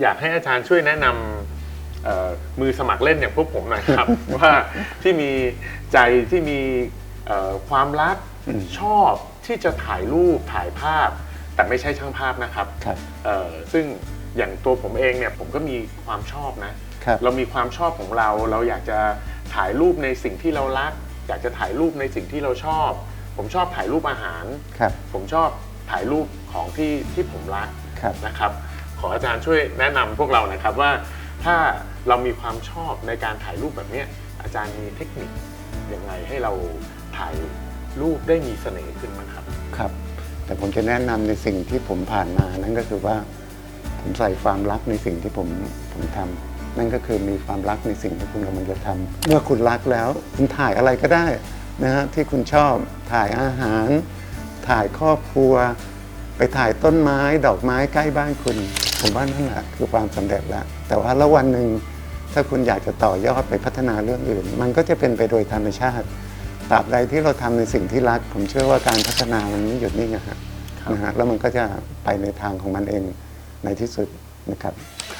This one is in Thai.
อยากให้อาจารย์ช่วยแนะนำเอ่อมือสมัครเล่นอย่างพวกผมหน่อยครับ ว่าที่มีใจที่มีเอ่อความรักชอบที่จะถ่ายรูปถ่ายภาพ แต่ไม่ใช่ช่างภาพนะครับครับเอ่อซึ่งอย่างตัวผมเองเนี่ยผมก็มีความชอบนะครับเรามีความชอบของเรา เราอยากจะถ่ายรูปในสิ่งที่เรารัก อยากจะถ่ายรูปในสิ่งที่เราชอบ ผมชอบถ่ายรูปอาหารครับผมชอบถ่ายรูปของที่ที่ผมรักครับนะครับ ขออาจารย์ช่วยแนะนำพวกเราหนะครับว่าถ้าเรามีความชอบในการถ่ายรูปแบบเนี้ยอาจารย์มีเทคนิคยังไงให้เราถ่ายรูปได้มีเสน่ห์ขึ้นมั้งครับ ครับ แต่ผมจะแนะนำในสิ่งที่ผมผ่านมานั่นก็คือว่า ผมใส่ความรักในสิ่งที่ผมผมทำนั่นก็คือมีความรักในสิ่งที่คุณกำลังจะทำเมื่อคุณรักแล้ว คุณถ่ายอะไรก็ได้นะฮะที่คุณชอบถ่ายอาหาร ถ่ายครอบครัว ไปถ่ายต้นไม้ดอกไม้ใกล้บ้านคุณ ผมว่านั่นแหละคือความสำเร็จแล้ว แต่ว่าแล้ววันหนึ่งถ้าคุณอยากจะต่อยอดไปพัฒนาเรื่องอื่น มันก็จะเป็นไปโดยธรรมชาติตราบใดที่เราทำในสิ่งที่รัก ผมเชื่อว่าการพัฒนามันไม่หยุดนิ่งอะฮะครับนะฮะแล้วมันก็จะไปในทางของมันเองในที่สุดนะครับครับ